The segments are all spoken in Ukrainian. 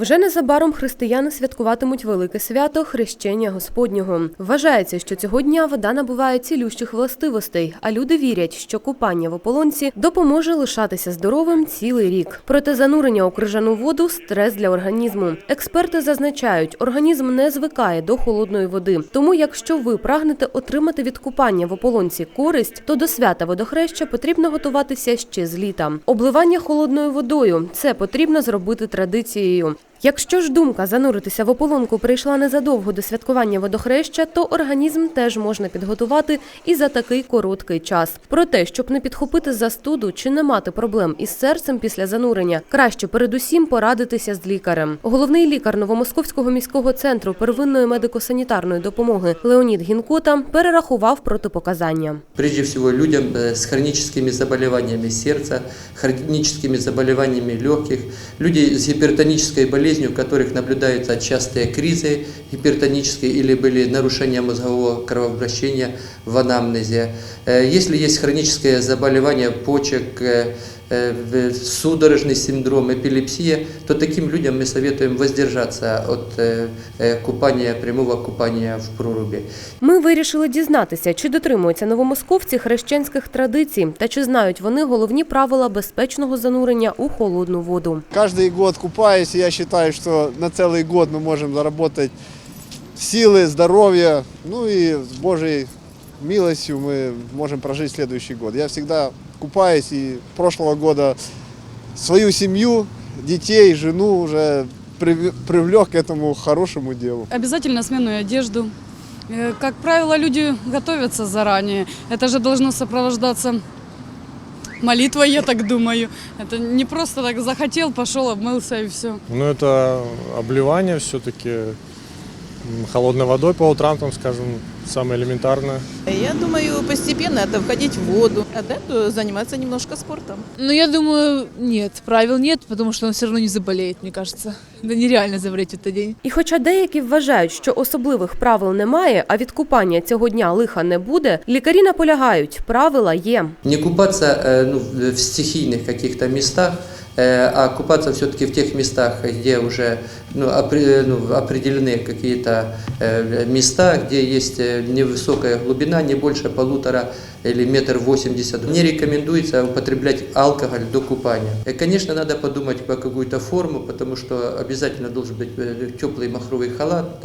Вже незабаром християни святкуватимуть велике свято хрещення Господнього. Вважається, що цього дня вода набуває цілющих властивостей, а люди вірять, що купання в ополонці допоможе лишатися здоровим цілий рік. Проте занурення у крижану воду стрес для організму. Експерти зазначають, організм не звикає до холодної води. Тому, якщо ви прагнете отримати від купання в ополонці користь, то до свята водохреща потрібно готуватися ще з літа. Обливання холодною водою це потрібно зробити традицією. Якщо ж думка зануритися в ополонку прийшла незадовго до святкування водохреща, то організм теж можна підготувати і за такий короткий час. Проте, щоб не підхопити застуду чи не мати проблем із серцем після занурення, краще передусім порадитися з лікарем. Головний лікар Новомосковського міського центру первинної медико-санітарної допомоги Леонід Гінкота перерахував протипоказання. Прежде всего людям э, с хроническими заболеваниями сердца, хроническими заболеваниями легких, люди с гипертонической болезнью, у которых наблюдаются частые кризы гипертонические или были нарушения мозгового кровообращения в анамнезе. Э, Если есть хроническое заболевание почек, э, э, в- судорожный синдром, эпилепсия, то таким людям мы советуем воздержаться от э, э, купания, прямого купания в проруби. Ми вирішили дізнатися, чи дотримуються новомосковці хрещенських традицій та чи знають вони головні правила безпечного занурення у холодну воду. Каждый год купаюсь, и я считаю, что на целый год мы можем заработать силы, здоровье, ну и с Божьей милостью мы можем прожить следующий год. Я всегда купаюсь, и прошлого года свою семью, детей, жену уже прив- привлек к этому хорошему делу. Обязательно сменную одежду. Э, Как правило, люди готовятся заранее. Это же должно сопровождаться молитвой, я так думаю. Это не просто так захотел, пошел, обмылся и все. Ну, это обливание все-таки холодной водой по утрам, там, скажем, самое элементарное. Я думаю, постепенно это входить в воду, а до этого заниматься немножко спортом. Ну, я думаю, нет, правил нет, потому что он все равно не заболеет, мне кажется. Да нереально заболеть в этот день. І хоча деякі вважають, що особливих правил немає, а від купання цього дня лиха не буде, лікарі наполягають, правила є. Не купаться э, ну, в стихийных каких-то местах, э, а купаться все-таки в тех местах, где уже ну, ну, определены какие-то э, места, где есть э, невысокая глубина, не больше полутора или метр восемьдесят. Не рекомендуется употреблять алкоголь до купания. Э, Конечно, надо подумать по какую-то форму, потому что обязательно должен быть э, теплый махровый халат,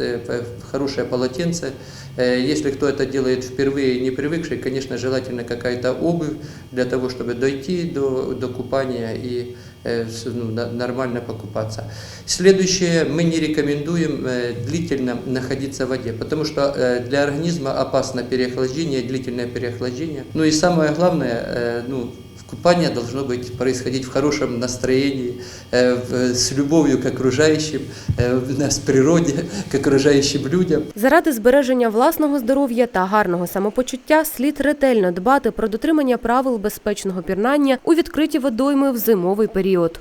хорошее полотенце. Если кто это делает впервые, не привыкший, конечно, желательно какая-то обувь для того, чтобы дойти до, до купания и ну, нормально покупаться. Следующее, мы не рекомендуем э, длительно находиться в воде, потому что э, для организма опасно переохлаждение, длительное переохлаждение. Ну и самое главное, э, ну, Купание должно быть происходить в хорошем настроении, э, в- с любовью к окружающим, э, в нас природе, к окружающим людям. Заради збереження власного здоров'я та гарного самопочуття слід ретельно дбати про дотримання правил безпечного пірнання у відкриті водойми в зимовий період.